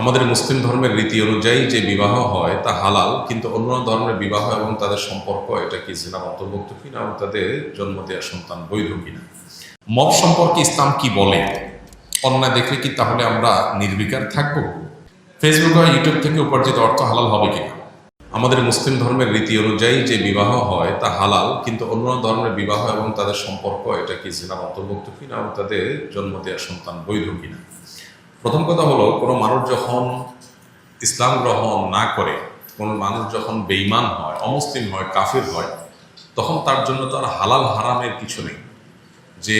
আমাদের মুসলিম ধর্মের রীতি অনুযায়ী যে বিবাহ হয় তা হালাল, কিন্তু অন্য ধর্মের বিবাহ এবং তাদের সম্পর্ক, এটা কি জিনার অন্তর্ভুক্ত কিনা এবং তাদের জন্ম দেওয়া সন্তান বৈধ কিনা? মব সম্পর্কে ইসলাম কি বলে? অন্যায় দেখলে কি তাহলে আমরা নির্বিকার থাকব? ফেসবুক বা ইউটিউব থেকে উপার্জিত অর্থ হালাল হবে কিনা? আমাদের মুসলিম ধর্মের রীতি অনুযায়ী যে বিবাহ হয় তা হালাল, কিন্তু অন্য ধর্মের বিবাহ এবং তাদের সম্পর্ক, এটা কি জিনার অন্তর্ভুক্ত কিনা এবং তাদের জন্ম দেওয়া সন্তান বৈধ কিনা? প্রথম কথা হলো, কোনো মানুষ যখন ইসলাম গ্রহণ না করে, কোনো মানুষ যখন বেইমান হয়, অমুসলিম হয়, কাফির হয়, তখন তার জন্য তো আর হালাল হারামের কিছু নেই। যে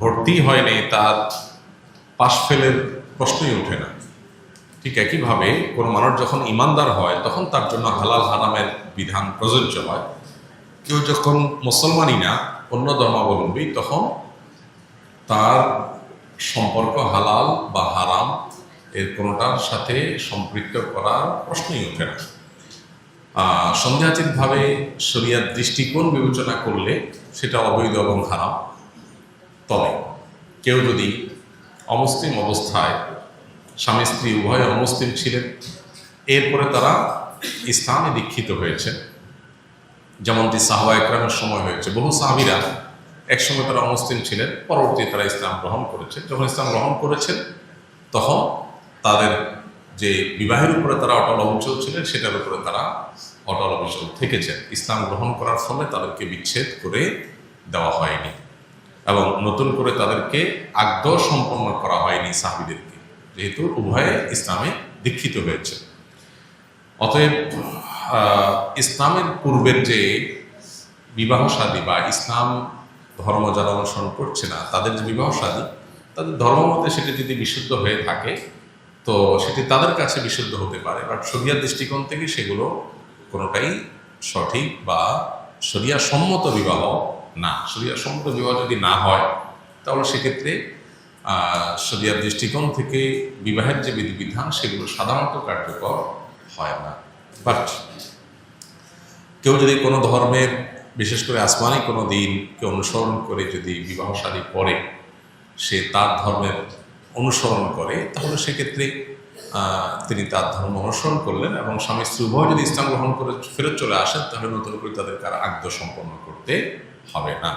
ভর্তি হয়নি তার পাশ ফেলের প্রশ্নই ওঠে না। ঠিক একইভাবে কোনো মানুষ যখন ইমানদার হয়, তখন তার জন্য হালাল হারামের বিধান প্রযোজ্য হয়। কেউ যখন মুসলমানই না, অন্য ধর্মাবলম্বী, তখন তার সম্পর্ক হালাল বা হারাম, এর কোনোটার সাথে সম্পৃক্ত করার প্রশ্নই ওঠে না। সন্দেহাতীতভাবে শরিয়ার দৃষ্টিকোণ বিবেচনা করলে সেটা অবৈধ এবং হারাম। তবে কেউ যদি অমুসলিম অবস্থায় স্বামী, স্ত্রী, উভয় অমুসলিম ছিলেন, এরপরে তারা ইসলামে দীক্ষিত হয়েছে যেমনটি সাহবা একরামের সময় হয়েছে। বহু সাহাবিরা একসময় তারা অমুসলিম ছিলেন, পরবর্তী তারা ইসলাম গ্রহণ করেছে যখন ইসলাম গ্রহণ করেছেন, তখন তাদের যে বিবাহের উপরে তারা অটল অবিচল ছিলেন, সেটার উপরে তারা অটল অবিচল থেকেছেন। ইসলাম গ্রহণ করার ফলে তাদেরকে বিচ্ছেদ করে দেওয়া হয়নি এবং নতুন করে তাদেরকে আগ্রহ সম্পন্ন করা হয়নি সাহাবিদেরকে, যেহেতু উভয়ে ইসলামে দীক্ষিত হয়েছে। অতএব ইসলামের পূর্বের যে বিবাহ শাদী বা ইসলাম ধর্ম যারা অনুসরণ করছে না তাদের যে বিবাহ শাদী তাদের ধর্ম মতে সেটি যদি বিশুদ্ধ হয়ে থাকে তো সেটি তাদের কাছে বিশুদ্ধ হতে পারে। বাট শরিয়ার দৃষ্টিকোণ থেকে সেগুলো কোনোটাই সঠিক বা শরিয়া সম্মত বিবাহ না। শরিয়া সম্মত বিবাহ যদি না হয় তাহলে সেক্ষেত্রে আহ, শরিয়ার দৃষ্টিকোণ থেকে বিবাহের যে বিধিবিধান সেগুলো সাধারণত কার্যকর হয় না। বাট কেউ যদি কোনো ধর্মের বিশেষ করে আসমানি কোনো দিনকে অনুসরণ করে যদি বিবাহ শাদী করে সে তার ধর্মের অনুসরণ করে, তাহলে সেক্ষেত্রে তিনি তার ধর্ম অনুসরণ করলেন এবং স্বামী স্ত্রী উভয় যদি ইসলাম গ্রহণ করে ফেরত চলে আসেন, তাহলে নতুন করে তাদেরকে আর আগ্য সম্পন্ন করতে হবে না।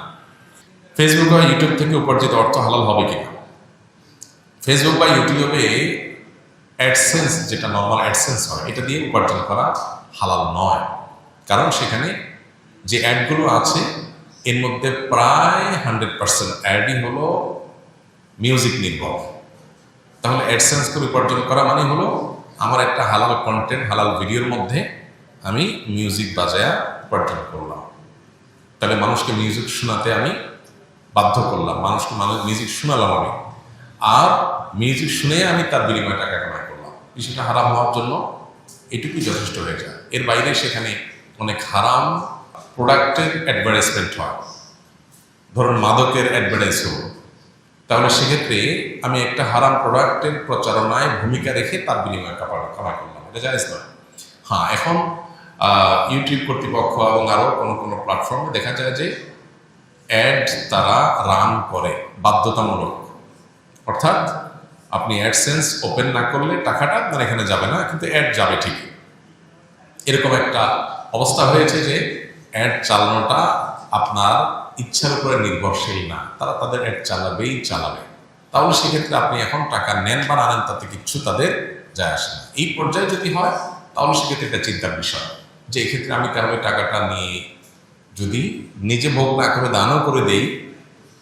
ফেসবুক বা ইউটিউব থেকে উপার্জিত অর্থ হালাল হবে কিনা? ফেসবুক বা ইউটিউবে অ্যাডসেন্স যেটা নর্মাল অ্যাডসেন্স হয়, এটা দিয়ে উপার্জন করা হালাল নয়। কারণ সেখানে যে অ্যাডগুলো আছে, এর মধ্যে প্রায় হান্ড্রেড পার্সেন্ট অ্যাডই হলো মিউজিক নির্ভর। তাহলে অ্যাডসেন্স করে উপার্জন করা মানে হলো আমার একটা হালাল কন্টেন্ট হালাল ভিডিওর মধ্যে আমি মিউজিক বাজায়া উপার্জন করলাম। তাহলে মানুষকে মিউজিক শোনাতে আমি বাধ্য করলাম। মানুষকে মানুষ মিউজিক শোনালাম আমি। আর মিউজিক শুনে আমি তার বিনিময়ে টাকা কামাই করলাম। বিষয়টা হারাম হওয়ার জন্য এটুকুই যথেষ্ট হয়ে যায়। এর বাইরে সেখানে অনেক হারাম প্রোডাক্টের অ্যাডভার্টাইজমেন্ট হয়। ধরুন মাদকের অ্যাডভার্টাইজ হলো তাহলে সেক্ষেত্রে আমি একটা হারাম প্রোডাক্টের প্রচারণায় ভূমিকা রেখে তার বিনিময়ে কাপড় কামাই করলাম। এটা জায়জ নয়। হ্যাঁ এখন ইউটিউব কর্তৃপক্ষ এবং আরও কোনো কোনো প্ল্যাটফর্মে দেখা যায় যে অ্যাড তারা রান করে বাধ্যতামূলক। অর্থাৎ আপনি অ্যাডসেন্স ওপেন না করলে টাকাটা আপনার এখানে যাবে না, কিন্তু অ্যাড যাবে ঠিকই। এরকম একটা অবস্থা হয়েছে যে অ্যাড চালানোটা আপনার ইচ্ছার উপরে নির্ভরশীল না। তারা তাদের অ্যাড চালাবেই চালাবে। তাহলে সেক্ষেত্রে আপনি এখন টাকা নেন বা না নেন তাতে কিচ্ছু তাদের যায় আসে না। এই পর্যায়ে যদি হয়, তাহলে সেক্ষেত্রে একটা চিন্তার বিষয় যে এক্ষেত্রে আমি কারণে টাকাটা নিয়ে যদি নিজে ভোগ না করে দানও করে দেই,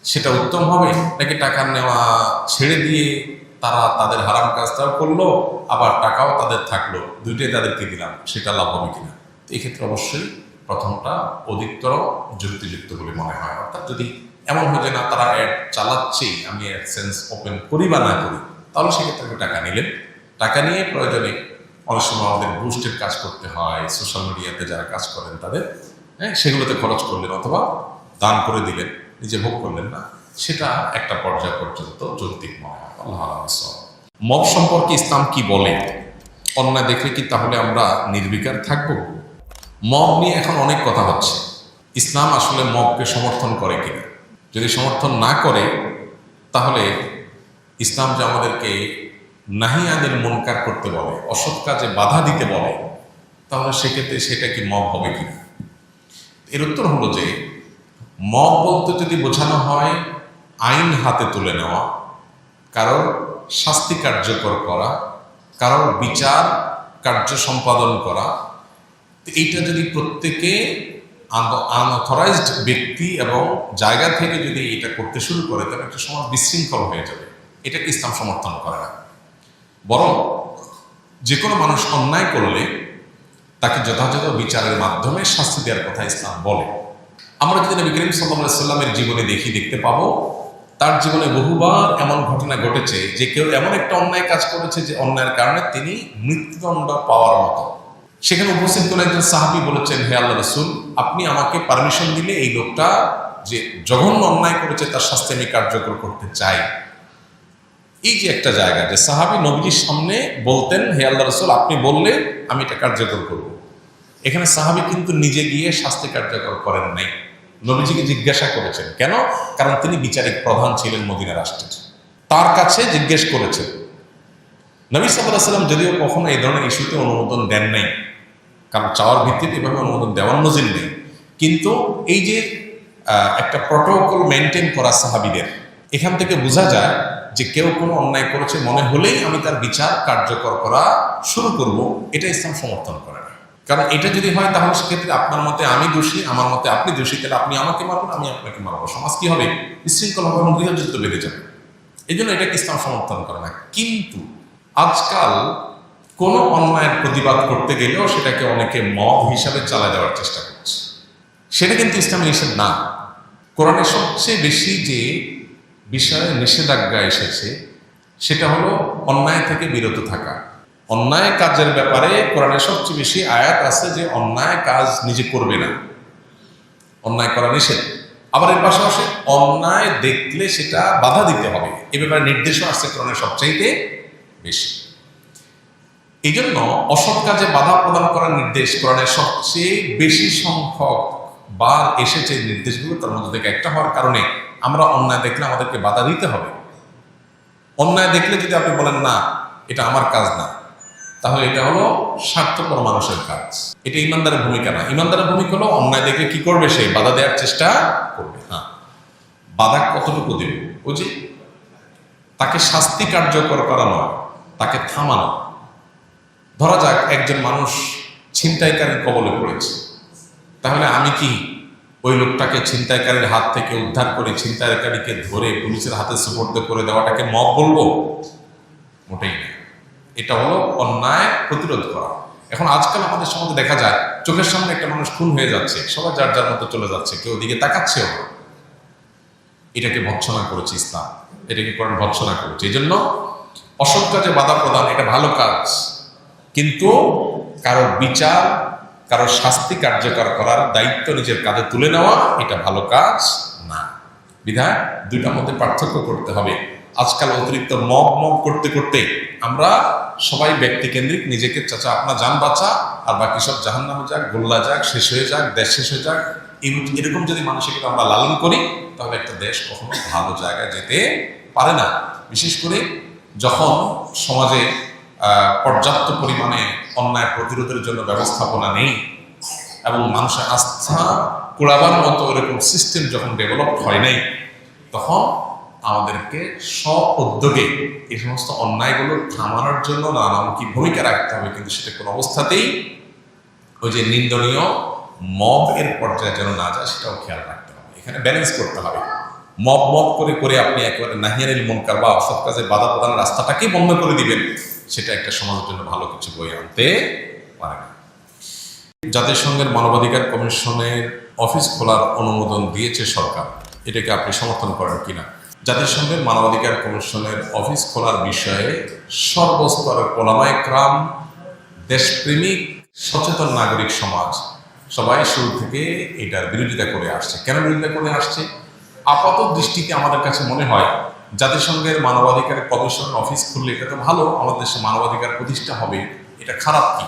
সেটা উত্তম হবে? নাকি টাকা নেওয়া ছেড়ে দিয়ে তারা তাদের হারাম কাজটাও করল, আবার টাকাও তাদের থাকল, দুইটাই তাদেরকে দিলাম, সেটা লাভ হবে কিনা? এক্ষেত্রে অবশ্যই প্রথমটা অধিকতর যুক্তিযুক্ত বলে মনে হয়। অর্থাৎ যদি এমন হয় যে, না, তারা অ্যাড চালাচ্ছেই, আমি অ্যাডসেন্স ওপেন করি বা না করি, তাহলে সেক্ষেত্রে টাকা নিলেন। টাকা নিয়ে প্রয়োজনে অনেক সময় আমাদের বুস্টের কাজ করতে হয় সোশ্যাল মিডিয়াতে যারা কাজ করেন তাদের। হ্যাঁ সেগুলোতে খরচ করলেন অথবা দান করে দিলেন, নিজে ভোগ করলেন না। সেটা একটা পর্যায় পর্যন্ত যৌক্তিক মনে হয়। আল্লাহ মব সম্পর্কে ইসলাম কি বলে? অন্যায় দেখলে কি তাহলে আমরা নির্বিকার থাকব? মব নিয়ে এখন অনেক কথা হচ্ছে। ইসলাম আসলে মবকে সমর্থন করে কিনা? যদি সমর্থন না করে, তাহলে ইসলাম যে আমাদেরকে নাহি আনিল মুনকার করতে বলে, অসৎ কাজে বাধা দিতে বলে, তাহলে সেক্ষেত্রে সেটা কি মব হবে কিনা? এর উত্তর হলো যে, মব বলতে যদি বোঝানো হয়, আইন হাতে তুলে নেওয়া, কারোর শাস্তি কার্যকর করা, কারোর বিচার কার্য সম্পাদন করা এইটা যদি প্রত্যেকে আনঅথরাইজড ব্যক্তি এবং জায়গা থেকে যদি এটা করতে শুরু করে, তাহলে একটা সমাজ বিশৃঙ্খল হয়ে যাবে। এটাকে ইসলাম সমর্থন করে না। বরং যে কোনো মানুষ অন্যায় করলে তাকে যথাযথ বিচারের মাধ্যমে শাস্তি দেওয়ার কথা ইসলাম বলে। আমরা যদি নবী করিম সাল্লাহ সাল্লামের জীবনে দেখি, দেখতে পাবো, তার জীবনে বহুবার এমন ঘটনা ঘটেছে যে কেউ এমন একটা অন্যায় কাজ করেছে যে অন্যায়ের কারণে তিনি মৃত্যুদণ্ড পাওয়ার মতো। সেখানে উপস্থিত করে একজন সাহাবি বলেছেন, হে আল্লাহ রসুল, আপনি আমাকে পারমিশন দিলে এই লোকটা যে জঘন্য অন্যায় করেছে তার শাস্তি আমি কার্যকর করতে চাই। এই যে একটা জায়গা যে সাহাবি নবীজির সামনে বলতেন, হে আল্লাহ রসুল, আপনি বললে আমি এটা কার্যকর করব। এখানে সাহাবি কিন্তু নিজে গিয়ে শাস্তি কার্যকর করেন নাই। নবীজিকে জিজ্ঞাসা করেছেন, কেন? কারণ তিনি বিচারিক প্রধান ছিলেন মদিনা রাষ্ট্রের। তার কাছে জিজ্ঞেস করেছেন। নবী সাল্লাহ সাল্লাম যদিও কখনো এই ধরনের ইস্যুতে অনুমোদন দেন নাই কারণ চাওয়ার ভিত্তিতে এভাবে অনুমোদন দেওয়ার নজির নেই। কিন্তু এই যে একটা প্রটোকল মেনটেন করা সাহাবিদের, এখান থেকে বোঝা যায় যে কেউ কোনো অন্যায় করেছে মনে হলেই আমি তার বিচার কার্যকর করা শুরু করব, এটা ইসলাম সমর্থন করে না। কারণ এটা যদি হয় তাহলে সেক্ষেত্রে আপনার মতে আমি দোষী, আমার মতে আপনি দোষী, তাহলে আপনি আমাকে মারবেন, আমি আপনাকে মারবো। সমাজ কি হবে? বিশৃঙ্খল হবে এবং গৃহযুদ্ধ বেড়ে যাবে। এই জন্য এটাকে ইসলাম সমর্থন করে না। কিন্তু আজকাল কোনো অন্যায়ের প্রতিবাদ করতে গেলেও সেটাকে অনেকে মব হিসাবে চালা দেওয়ার চেষ্টা করছে। সেটা কিন্তু ইসলামে নিষেধ না। কোরআনে সবচেয়ে বেশি যে বিষয়ে নিষেধাজ্ঞা এসেছে, সেটা হলো অন্যায় থেকে বিরত থাকা। অন্যায় কাজের ব্যাপারে কোরআনে সবচেয়ে বেশি আয়াত আছে যে অন্যায় কাজ নিজে করবে না। অন্যায় করা নিষেধ। আবার এর পাশাপাশি অন্যায় দেখলে সেটা বাধা দিতে হবে। এ ব্যাপারে নির্দেশও আসছে কোরআনে সবচাইতে বেশি। এই জন্য অসৎ কাজে বাধা প্রদান করার নির্দেশ কোরআনের সবচেয়ে বেশি সংখ্যক বার এসেছে নির্দেশগুলো, তার মধ্যে থেকে একটা হওয়ার কারণে আমরা অন্যায় দেখলে আমাদেরকে বাধা দিতে হবে। অন্যায় দেখলে যদি আপনি বলেন, না, এটা আমার কাজ না, তাহলে এটা হলো স্বার্থপর মানুষের কাজ। এটা ইমানদারের ভূমিকা না। ইমানদারের ভূমিকা হলো অন্যায় দেখলে কি করবে সে? বাধা দেওয়ার চেষ্টা করবে। হ্যাঁ। বাধা কতটুকু দেবে? যে তাকে শাস্তি কার্যকর করা নয় তাকে থামানো। ধরা যাক একজন মানুষ ছিনতাইকারীর কবলে পড়েছে। তাহলে আমি কি ওই লোকটাকে ছিনতাইকারীর হাত থেকে উদ্ধার করে ছিনতাইকারীকে ধরে পুলিশের হাতে সুপর্দ করে দেওয়াটাকে মব বলব? মোটেই না। এটা হলো অন্যায় প্রতিরোধ করা। এখন আজকাল আমাদের সমাজে দেখা যায়, চোখের সামনে একটা মানুষ খুন হয়ে যাচ্ছে, সবাই যার যার মতো চলে যাচ্ছে, কেউ দিকে তাকাচ্ছেও এটাকে ভৎসনা করেছে ইসলাম। এটাকে করেন ভৎসনা করেছে। এই জন্য অসৎ কাজে বাধা প্রদান এটা ভালো কাজ। কিন্তু কারও বিচার, কারও শাস্তি কার্যকর করার দায়িত্ব নিজের কাঁধে তুলে নেওয়া, এটা ভালো কাজ না। বিধায় দুইটার মধ্যে পার্থক্য করতে হবে। আজকাল অতিরিক্ত মগ মগ করতে করতে আমরা সবাই ব্যক্তিকেন্দ্রিক, নিজেকে চাচা আপনার যান বাঁচা, আর বাকি সব জাহান নামে যাক, গোল্লা যাক, শেষ হয়ে যাক, দেশ শেষ হয়ে যাক এরকম যদি মানসিকতা আমরা লালন করি, তাহলে একটা দেশ কখনো ভালো জায়গায় যেতে পারে না। বিশেষ করে যখন সমাজে পর্যাপ্ত পরিমাণে অন্যায় প্রতিরোধের জন্য ব্যবস্থাপনা নেই এবং মানুষের আস্থা কুড়াবার মতো এরকম সিস্টেম যখন ডেভেলপ হয় নাই, তখন আমাদেরকে সব উদ্যোগে এই সমস্ত অন্যায়গুলো থামানোর জন্য নানামুখী ভূমিকা রাখতে হবে। কিন্তু সেটা কোনো অবস্থাতেই ওই যে নিন্দনীয় মব এর পর্যায়ে যেন না যায়, সেটাও খেয়াল রাখতে হবে। এখানে ব্যালেন্স করতে হবে। মব মব করে করে আপনি একেবারে নাহিয়ানিল মনকার বা অসৎ কাজে বাধা প্রদানের রাস্তাটাকেই বন্ধ করে দিবেন। সেটা একটা সমাজের জন্য ভালো কিছু বই আনতে পারে না। জাতিসংঘের মানবাধিকার কমিশনের অফিস খোলার অনুমোদন দিয়েছে সরকার। এটাকে আপনি সমর্থন করেন কিনা? জাতিসংঘের মানবাধিকার কমিশনের অফিস খোলার বিষয়ে সর্বস্তরের ওলামায় ক্রাম, দেশপ্রেমিক, সচেতন নাগরিক সমাজ সবাই শুরু থেকে এটার বিরোধিতা করে আসছে। কেন বিরোধিতা করে আসছে? আপাত দৃষ্টিতে আমাদের কাছে মনে হয় জাতিসংঘের মানবাধিকার কমিশনের অফিস খুললে এটা তো ভালো, আমাদের দেশে মানবাধিকার প্রতিষ্ঠা হবে, এটা খারাপ কি?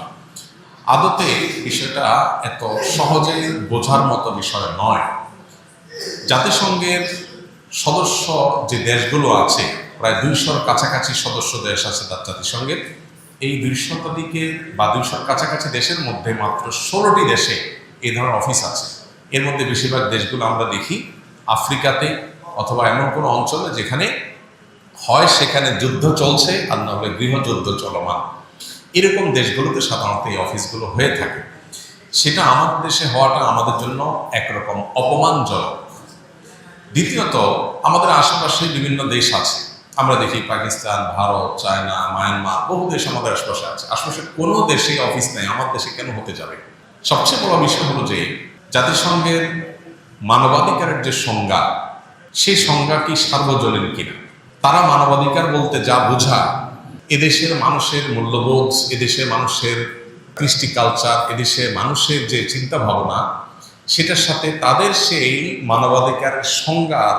আদতে বিষয়টা এত সহজে বোঝার মতো বিষয় নয়। জাতিসংঘের সদস্য যে দেশগুলো আছে, প্রায় দুইশোর কাছাকাছি সদস্য দেশ আছে তার জাতিসংঘের। এই দুই বা দুইশোর কাছাকাছি দেশের মধ্যে মাত্র ষোলোটি দেশে এই ধরনের অফিস আছে। এর মধ্যে বেশিরভাগ দেশগুলো আমরা দেখি, আফ্রিকাতে অথবা এমন কোনো অঞ্চলে যেখানে হয় সেখানে যুদ্ধ চলছে আর না হলে গৃহযুদ্ধ চলমান। এরকম দেশগুলোতে সাধারণত এই অফিসগুলো হয়ে থাকে। সেটা আমাদের দেশে হওয়াটা আমাদের জন্য একরকম অপমানজনক। দ্বিতীয়ত, আমাদের আশেপাশে বিভিন্ন দেশ আছে। আমরা দেখি পাকিস্তান, ভারত, চায়না, মায়ানমার, বহু দেশ আমাদের আশেপাশে আছে। আশেপাশে কোনো দেশে অফিস নেই। আমার দেশে কেন হতে যাবে? সবচেয়ে বড় বিষয় হলো যে, জাতিসংঘের মানবাধিকারের যে সংজ্ঞা সেই সংজ্ঞা কি সার্বজনীন কিনা? তারা মানবাধিকার বলতে যা বোঝা, এদেশের মানুষের মূল্যবোধ, এদেশের মানুষের কৃষ্টি কালচার এদেশের মানুষের যে চিন্তা ভাবনা সেটার সাথে তাদের সেই মানবাধিকারের সংজ্ঞার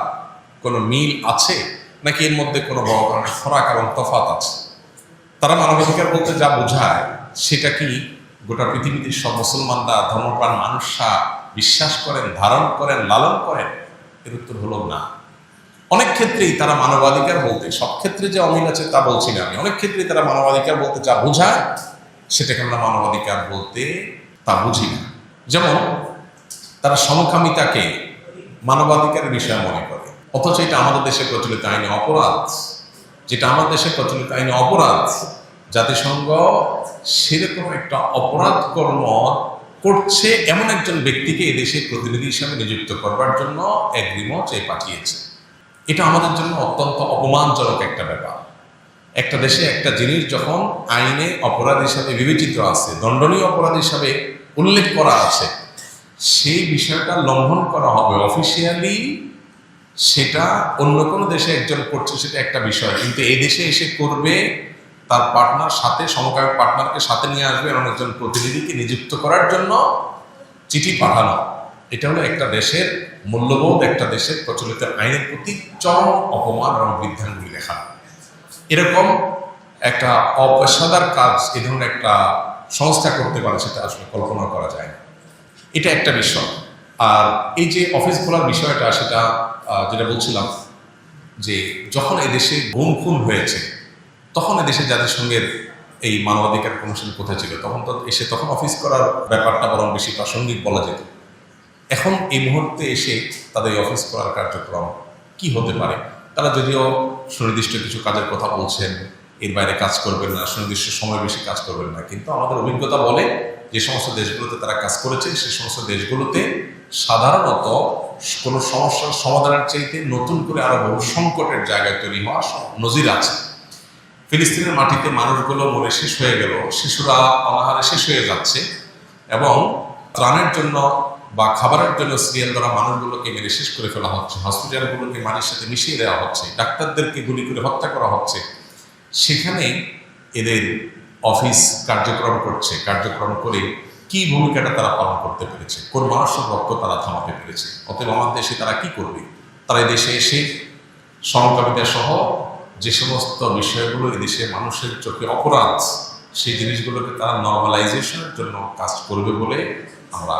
কোনো মিল আছে? নাকি এর মধ্যে কোনো বড় ধরনের ফরাক এবং তফাত আছে? তারা মানবাধিকার বলতে যা বোঝায়, সেটা কি গোটা পৃথিবীতে সব মুসলমানরা ধর্মপ্রাণ মানুষরা বিশ্বাস করেন, ধারণ করেন, লালন করেন? এর উত্তর হলো না। অনেক ক্ষেত্রেই তারা মানবাধিকার বলতে, সব ক্ষেত্রে যে অমিল আছে তা বলছি না আমি। অনেক ক্ষেত্রেই তারা মানবাধিকার বলতে যা বোঝায়, সেটাকে আমরা মানবাধিকার বলতে তা বুঝি না। যেমন, তারা সমকামিতাকে মানবাধিকারের বিষয় মনে করে। অথচ এটা আমাদের দেশে প্রচলিত আইনে অপরাধ। যেটা আমাদের দেশে প্রচলিত আইনে অপরাধ, জাতিসংঘ সেরকম একটা অপরাধ কর্ম করছে এমন একজন ব্যক্তিকে এদেশে প্রতিনিধি হিসাবে নিযুক্ত করবার জন্য এগ্রিমো চেয়ে পাঠিয়েছে। এটা আমাদের জন্য অত্যন্ত অপমানজনক একটা ব্যাপার। একটা দেশে একটা জিনিস যখন আইনে অপরাধ হিসাবে বিবেচিত আছে, দণ্ডনীয় অপরাধ হিসাবে উল্লেখ করা আছে, সেই বিষয়টা লঙ্ঘন করা হবে অফিসিয়ালি। সেটা অন্য কোনো দেশে একজন করছে সেটা একটা বিষয়। কিন্তু এদেশে এসে করবে তার পার্টনার সাথে, সমকামী পার্টনারকে সাথে নিয়ে আসবে এমন একজন প্রতিনিধিকে নিযুক্ত করার জন্য চিঠি পাঠানো। এটা হলো একটা দেশের মূল্যবোধ, একটা দেশের প্রচলিত আইনের প্রতি চরম অপমান এবং বৃদ্ধাঙ্গুলি দেখানো। এরকম একটা অপেশাদার কাজ এ ধরনের একটা সংস্থা করতে পারে সেটা আসলে কল্পনা করা যায় না। এটা একটা বিষয়। আর এই যে অফিস খোলার বিষয়টা সেটা যেটা বলছিলাম যে যখন এদেশে গুম খুন হয়েছে তখন এদেশের জাতিসংঘের এই মানবাধিকার কমিশন কোথায় ছিল? তখন তো এসে তখন অফিস করার ব্যাপারটা বরং বেশি প্রাসঙ্গিক বলা যেত। এখন এই মুহূর্তে এসে তাদের অফিস করার কার্যক্রম কি হতে পারে? তারা যদিও সুনির্দিষ্ট কিছু কাজের কথা বলছেন, এর বাইরে কাজ করবেন না, সুনির্দিষ্ট সময় বেশি কাজ করবেন না, কিন্তু আমাদের অভিজ্ঞতা বলে যে সমস্ত দেশগুলোতে তারা কাজ করেছে, সে সমস্ত দেশগুলোতে সাধারণত কোনো সমস্যার সমাধানের চাইতে নতুন করে আরও বহু সংকটের জায়গায় তৈরি হওয়া নজির আছে। ফিলিস্তিনের মাটিতে মানুষগুলো মরে শেষ হয়ে গেল। শিশুরা অনাহারে শেষ হয়ে যাচ্ছে এবং ত্রাণের জন্য বা খাবারের জন্য সিরিয়াল দ্বারা মানুষগুলোকে মেরে শেষ করে ফেলা হচ্ছে। হসপিটালগুলোকে মাটির সাথে মিশিয়ে দেওয়া হচ্ছে। ডাক্তারদেরকে গুলি করে হত্যা করা হচ্ছে। সেখানে এদের অফিস কার্যক্রম করছে। কার্যক্রম করে কি ভূমিকাটা তারা পালন করতে পেরেছে? কোন মানুষের রক্ত তারা থামাতে পেরেছে? অতএব আমার দেশে তারা কি করবে? তারা দেশে এসে সমকামিতা সহ যে সমস্ত বিষয়গুলো এদেশে মানুষের চোখে অপরাধ, সেই জিনিসগুলোকে তারা নর্মালাইজেশনের জন্য কাজ করবে বলে আমরা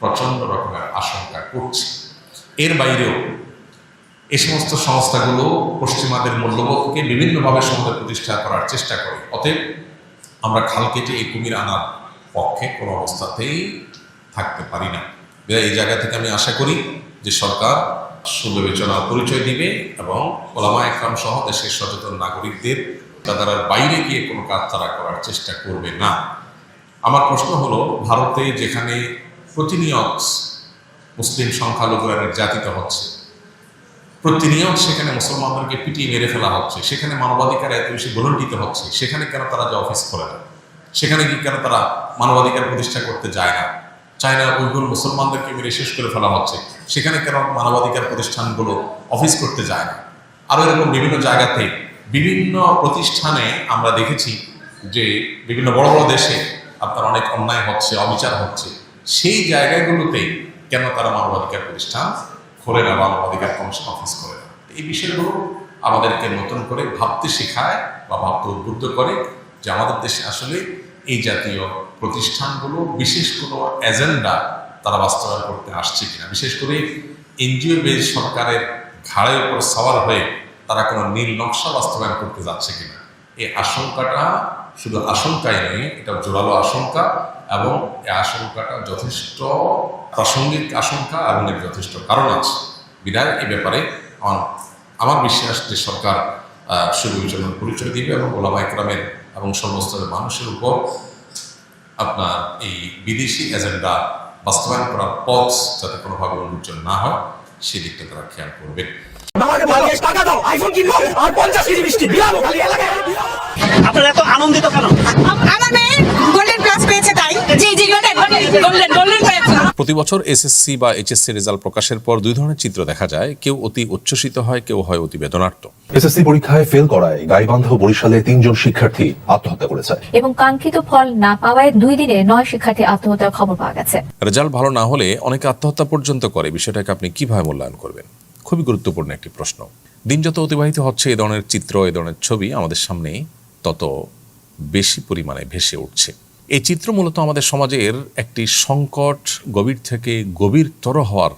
প্রচণ্ড রকমের আশঙ্কা করছি। এর বাইরেও এই সমস্ত সংস্থাগুলো পশ্চিমাদের মূল্যবোধকে বিভিন্নভাবে সমাজে প্রতিষ্ঠা করার চেষ্টা করে। অতএব আমরা খাল কেটে এই কুমির আনার পক্ষে কোনো অবস্থাতেই থাকতে পারি না। এই জায়গা থেকে আমি আশা করি যে সরকার সুবিবেচনার পরিচয় দিবে এবং ওলামা একরাম সহ দেশের সচেতন নাগরিকদের তাদের বাইরে গিয়ে কোনো কাজ তারা করার চেষ্টা করবে না। আমার প্রশ্ন হলো, ভারতে যেখানে প্রতিনিয়ত মুসলিম সংখ্যালঘুরা নির্যাতিত হচ্ছে, প্রতিনিয়ত সেখানে মুসলমানদেরকে পিটিয়ে মেরে ফেলা হচ্ছে, সেখানে মানবাধিকার এত বেশি গলণ্ডিত হচ্ছে, সেখানে কেন তারা যে অফিস করে না? সেখানে কি কেন তারা মানবাধিকার প্রতিষ্ঠা করতে যায় না? চায়না উইগুর মুসলমানদেরকে মেরে শেষ করে ফেলা হচ্ছে। সেখানে কেন মানবাধিকার প্রতিষ্ঠানগুলো অফিস করতে যায় না? আরও এরকম বিভিন্ন জায়গাতে বিভিন্ন প্রতিষ্ঠানে আমরা দেখেছি যে বিভিন্ন বড় বড় দেশে আপনার অনেক অন্যায় হচ্ছে, অবিচার হচ্ছে। সেই জায়গাগুলোতে কেন তারা মানবাধিকার প্রতিষ্ঠান খোলে না মানবাধিকার কমিশন অফিস করে না? এই বিষয়গুলো আমাদেরকে নতুন করে ভাবতে শেখায় বা ভাবতে উদ্বুদ্ধ করে যে আমাদের দেশে আসলে এই জাতীয় প্রতিষ্ঠানগুলো বিশেষ কোনো এজেন্ডা তারা বাস্তবায়ন করতে আসছে কিনা। বিশেষ করে এনজিও বেজ সরকারের ঘাড়ের উপর সওয়ার হয়ে তারা কোনো নীল নকশা বাস্তবায়ন করতে যাচ্ছে কিনা। এই আশঙ্কাটা শুধু আশঙ্কাই নয়, এটা জোরালো আশঙ্কা এবং এই আশঙ্কাটা যথেষ্ট প্রাসঙ্গিক আশঙ্কা এবং এর যথেষ্ট কারণ আছে। বিধায় এই ব্যাপারে আমার আমার বিশ্বাস যে সরকার সুবিবেচনার পরিচয় দিবে এবং ওলামা একরামের এবং সর্বস্তরের মানুষের উপর আপনার এই বিদেশি এজেন্ডা বাস্তবায়ন করার পথ যাতে কোনোভাবে উন্মোচন না হয় সেদিকটা তারা খেয়াল করবে। আমাকে ভাগ্যেস টাকা দাও আইফোন কিনবো আর পঞ্চাশ কেজি মিষ্টি বিলাবো খালি আপনারা এত আনন্দিত কেন? আমার মেয়ে গোল্ডেন প্লাস পেয়েছে তাই। জি জি গোল্ডেন গোল্ডেন গোল্ডেন পেয়েছে প্রতি বছর এসএসসি বা এইচএসসি রেজাল্ট প্রকাশের পর দুই ধরনের চিত্র দেখা যায়। কেউ অতি উচ্ছ্বসিত হয় কেউ হয় অতি বেদনার্ত এসএসসি পরীক্ষায় ফেল করায় গাইবান্ধ বরিশালে তিনজন শিক্ষার্থী আত্মহত্যা করেছে। এবং কাঙ্ক্ষিত ফল না পাওয়ায় দুই দিনে নয় শিক্ষার্থী আত্মহত্যার খবর পাওয়া গেছে। রেজাল্ট ভালো না হলে অনেকে আত্মহত্যা পর্যন্ত করে। বিষয়টাকে আপনি কীভাবে মূল্যায়ন করবেন? খুবই গুরুত্বপূর্ণ একটি প্রশ্ন। দিন যত অতিবাহিত হচ্ছে এ ধরনের চিত্র এ ধরনের ছবি আমাদের সামনে তত বেশি পরিমাণে ভেসে উঠছে। এই চিত্র মূলত আমাদের সমাজের একটি সংকট, গভীর থেকে গভীরতর হওয়ার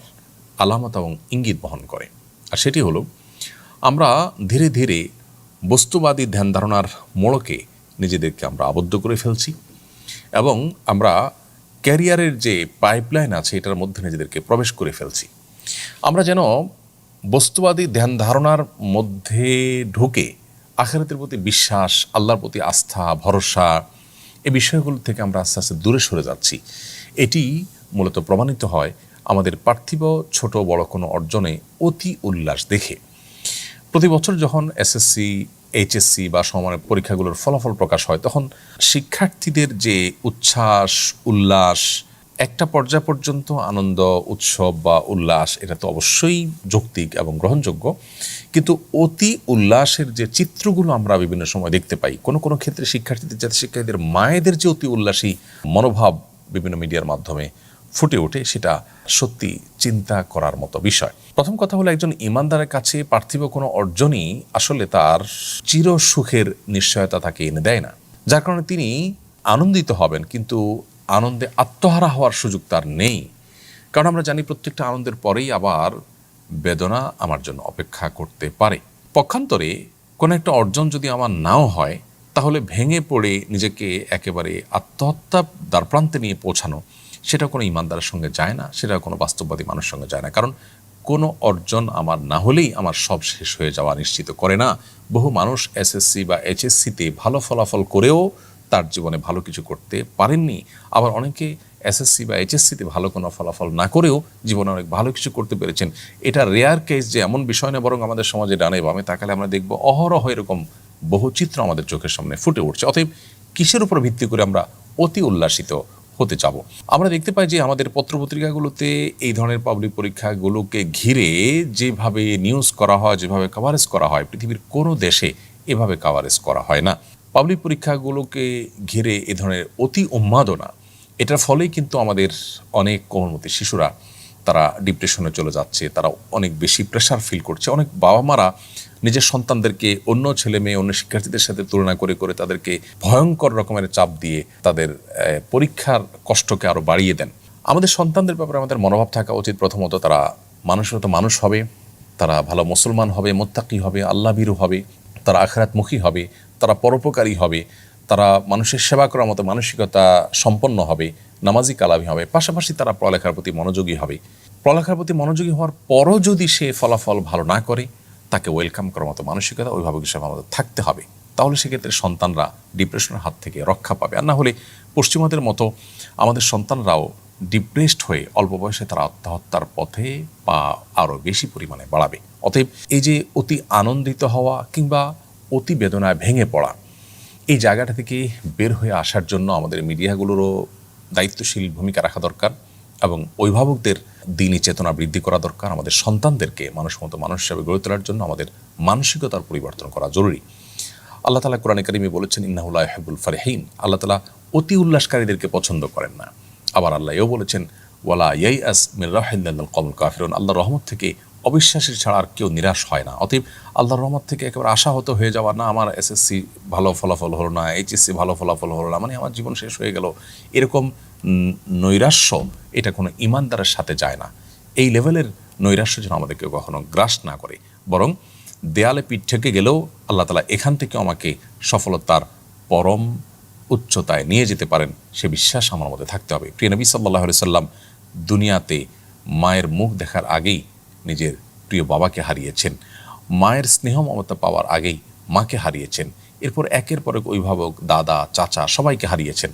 আলামত এবং ইঙ্গিত বহন করে। আর সেটি হলো, আমরা ধীরে ধীরে বস্তুবাদী ধ্যান ধারণার মোড়কে নিজেদেরকে আমরা আবদ্ধ করে ফেলছি এবং আমরা ক্যারিয়ারের যে পাইপলাইন আছে, এটার মধ্যে নিজেদেরকে প্রবেশ করে ফেলছি। আমরা যেন বস্তুবাদী ধ্যান ধারণার মধ্যে ঢুকে আখেরাতের প্রতি বিশ্বাস, আল্লাহর প্রতি আস্থা, ভরসা এই বিষয়গুলো থেকে আমরা আস্তে আস্তে দূরে সরে যাচ্ছি। এটি মূলত প্রমাণিত হয় আমাদের পার্থিব ছোট বড় কোনো অর্জনে অতি উল্লাস দেখে। প্রতি বছর যখন এসএসসি এইচএসসি বা সমানের পরীক্ষাগুলোর ফলাফল প্রকাশ হয়, তখন শিক্ষার্থীদের যে উচ্ছ্বাস, উল্লাস একটা পর্যায় পর্যন্ত আনন্দ, উৎসব বা উল্লাস, এটা তো অবশ্যই যৌক্তিক এবং গ্রহণযোগ্য। কিন্তু অতি উল্লাসের যে চিত্রগুলো আমরা বিভিন্ন সময় দেখতে পাই, কোনো কোনো ক্ষেত্রে শিক্ষার্থীদের যাতে শিক্ষার্থীদের মায়েদের যে অতি উল্লাসী মনোভাব বিভিন্ন মিডিয়ার মাধ্যমে ফুটে ওঠে, সেটা সত্যি চিন্তা করার মতো বিষয়। প্রথম কথা হলো একজন ইমানদারের কাছে পার্থিব কোনো অর্জনই আসলে তার চির সুখের নিশ্চয়তা তাকে এনে দেয় না। যার কারণে তিনি আনন্দিত হবেন, কিন্তু আনন্দে আত্মহারা হওয়ার সুযোগ তার নেই। কারণ আমরা জানি প্রত্যেকটা আনন্দের পরেই আবার বেদনা আমার জন্য অপেক্ষা করতে পারে। পক্ষান্তরে কোনো একটা অর্জন যদি আমার নাও হয়, তাহলে ভেঙে পড়ে নিজেকে একেবারে আত্মহত্যা দ্বারপ্রান্তে নিয়ে পৌঁছানো, সেটা কোনো ইমানদারের সঙ্গে যায় না, সেটা কোনো বাস্তববাদী মানুষের সঙ্গে যায় না। কারণ কোনো অর্জন আমার না হলেই আমার সব শেষ হয়ে যাওয়া নিশ্চিত করে না। বহু মানুষ এসএসসি বা এইচএসসিতে ভালো ফলাফল করেও তার জীবনে ভালো কিছু করতে পারেননি, আবার অনেকে এসএসসি বা এইচএসসিতে ভালো কোনো ফলাফল না করেও জীবনে অনেক ভালো কিছু করতে পেরেছেন। এটা রেয়ার কেস যে এমন বিষয় না বরং আমাদের সমাজে ডানে বামে তাকালে আমরা দেখব অহরহ এরকম বহু চিত্র আমাদের চোখের সামনে ফুটে উঠছে। অতএব কিসের উপর ভিত্তি করে আমরা অতি উল্লাসিত হতে যাব? আমরা দেখতে পাই যে আমাদের পত্রপত্রিকাগুলোতে এই ধরনের পাবলিক পরীক্ষাগুলোকে ঘিরে যেভাবে নিউজ করা হয়, যেভাবে কভারেজ করা হয়, পৃথিবীর কোনো দেশে এভাবে কভারেজ করা হয় না। পাবলিক পরীক্ষাগুলোকে ঘিরে এ ধরনের অতি উন্মাদনা, এটার ফলেই কিন্তু আমাদের অনেক কোমলমতি শিশুরা তারা ডিপ্রেশনে চলে যাচ্ছে, তারা অনেক বেশি প্রেশার ফিল করছে। অনেক বাবা মারা নিজের সন্তানদেরকে অন্য ছেলে মেয়ে, অন্য শিক্ষার্থীদের সাথে তুলনা করে করে তাদেরকে ভয়ঙ্কর রকমের চাপ দিয়ে তাদের পরীক্ষার কষ্টকে আরও বাড়িয়ে দেন। আমাদের সন্তানদের ব্যাপারে আমাদের মনোভাব থাকা উচিত। প্রথমত তারা মানুষের মতো মানুষ হবে, তারা ভালো মুসলমান হবে, মোত্তাকি হবে আল্লাহবিরু হবে, তারা আখরাতমুখী হবে। তারা পরোপকারী হবে, তারা মানুষের সেবা করার মতো মানসিকতা সম্পন্ন হবে, নামাজি কালামি হবে, পাশাপাশি তারা পড়ালেখার প্রতি মনোযোগী হবে। পড়ালেখার প্রতি মনোযোগী হওয়ার পরও যদি সে ফলাফল ভালো না করে, তাকে ওয়েলকাম করার মতো মানসিকতা অভিভাবক হিসেবে আমাদের থাকতে হবে। তাহলে সেক্ষেত্রে সন্তানরা ডিপ্রেশনের হাত থেকে রক্ষা পাবে। আর না হলে পশ্চিমাদের মতো আমাদের সন্তানরাও ডিপ্রেসড হয়ে অল্প বয়সে তারা আত্মহত্যার পথে পা আরও বেশি পরিমাণে বাড়াবে। অতএব এই যে অতি আনন্দিত হওয়া কিংবা অতি বেদনায় ভেঙে পড়া। এই জায়গাটা থেকে বের হয়ে আসার জন্য আমাদের মিডিয়াগুলোরও দায়িত্বশীল ভূমিকা রাখা দরকার এবং অভিভাবকদের দিনই চেতনা বৃদ্ধি করা দরকার। আমাদের সন্তানদেরকে মানুষ মতো মানুষ হিসাবে গড়ে তোলার জন্য আমাদের মানসিকতার পরিবর্তন করা জরুরি। আল্লাহ তালা কোরআন কারিমে বলেছেন ইন্নাহুল্লাহ হেবুল ফারহিন। আল্লাহ তালা অতি উল্লাসকারীদেরকে পছন্দ করেন না। আবার আল্লাহ এও বলেছেন ওয়ালা ইয়াই আস মির রাহিল্লাল কমল কাফিরুন। আল্লাহ রহমত থেকে অবিশ্বাসী ছাড়া আর কেউ নিরাশ হয় না। অতএব আল্লাহর রহমত থেকে একেবারে আশাহত হয়ে যাওয়া না, আমার এসএসসি ভালো ফলাফল হলো না এইচএসসি ভালো ফলাফল হলো না মানে আমার জীবন শেষ হয়ে গেল। এরকম নৈরাশ্য এটা কোনো ইমানদারের সাথে যায় না। এই লেভেলের নৈরাশ্য যেন আমাদেরকে কখনো গ্রাস না করে। বরং দেয়ালে পিঠ থেকে গেলেও আল্লাহ তালা এখান থেকে আমাকে সফলতার পরম উচ্চতায় নিয়ে যেতে পারেন, সে বিশ্বাস আমার মধ্যে থাকতে হবে। প্রিয় নবী সাল্লাহ সাল্লাম দুনিয়াতে মায়ের মুখ দেখার আগেই নিজের প্রিয় বাবাকে হারিয়েছেন। মায়ের স্নেহ মমতা পাওয়ার আগেই মাকে হারিয়েছেন। এরপর একের পর এক অভিভাবক, দাদা, চাচা সবাইকে হারিয়েছেন।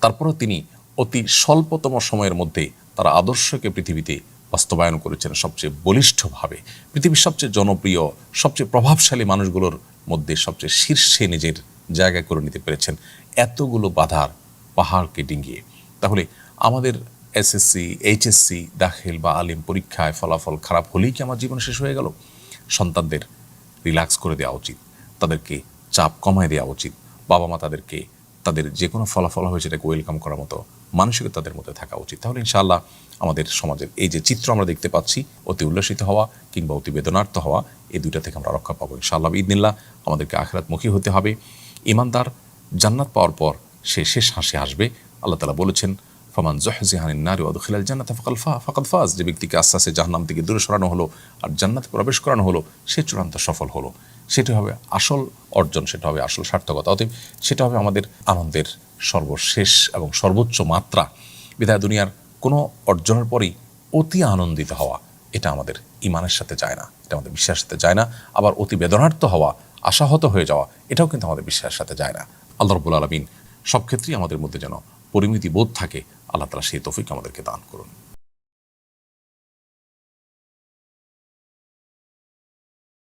তারপরও তিনি অতি স্বল্পতম সময়ের মধ্যে তার আদর্শকে পৃথিবীতে বাস্তবায়ন করেছেন সবচেয়ে বলিষ্ঠভাবে। পৃথিবীর সবচেয়ে জনপ্রিয়, সবচেয়ে প্রভাবশালী মানুষগুলোর মধ্যে সবচেয়ে শীর্ষে নিজের জায়গা করে নিতে পেরেছেন। এতগুলো বাধার পাহাড়কে ডিঙ্গিয়ে। তাহলে আমাদের এসএসসি এইচএসসি দাখিল বা আলিম পরীক্ষায় ফলাফল খারাপ হলেই কি আমার জীবন শেষ হয়ে গেল? সন্তানদের রিল্যাক্স করে দেওয়া উচিত, তাদেরকে চাপ কমায় দেওয়া উচিত বাবা মা তাদেরকে, তাদের যে কোনো ফলাফল হয়েছে সেটাকে ওয়েলকাম করার মতো মানসিকতা তাদের মধ্যে থাকা উচিত। তাহলে ইনশাআল্লাহ আমাদের সমাজের এই যে চিত্র আমরা দেখতে পাচ্ছি, অতি উল্লসিত হওয়া কিংবা অতি বেদনার্থ হওয়া, এই দুইটা থেকে আমরা রক্ষা পাবো ইনশাআল্লাহ। ইদিনিল্লাহ আমাদেরকে আখরাতমুখী হতে হবে। ইমানদার জান্নাত পাওয়ার পর সে শেষ হাসি আসবে। আল্লাহ তালা বলেছেন ফমান জহজিহানিন নারী অদখিলাল জান্নাত ফকাল ফা ফকাল ফাজ যে ব্যক্তিকে আস্তে আস্তে জাহান্নাম থেকে দূরে সরানো হলো আর জান্নাতে প্রবেশ করানো হলো, সে চূড়ান্ত সফল হলো। সেটা হবে আসল অর্জন, সেটা হবে আসল সার্থকতা। অতএব সেটা হবে আমাদের আনন্দের সর্বশেষ এবং সর্বোচ্চ মাত্রা। বিধায় দুনিয়ার কোনো অর্জনের পরেই অতি আনন্দিত হওয়া, এটা আমাদের ইমানের সাথে যায় না, এটা আমাদের বিশ্বাসের সাথে যায় না। আবার অতি বেদনার্থ হওয়া, আশাহত হয়ে যাওয়া, এটাও কিন্তু আমাদের বিশ্বাসের সাথে যায় না। আল্লাহ রবুল আলমিন সব ক্ষেত্রেই আমাদের মধ্যে যেন পরিমিতি বোধ থাকে আল্লাহ তালা সেই তফিক আমাদেরকে দান করুন।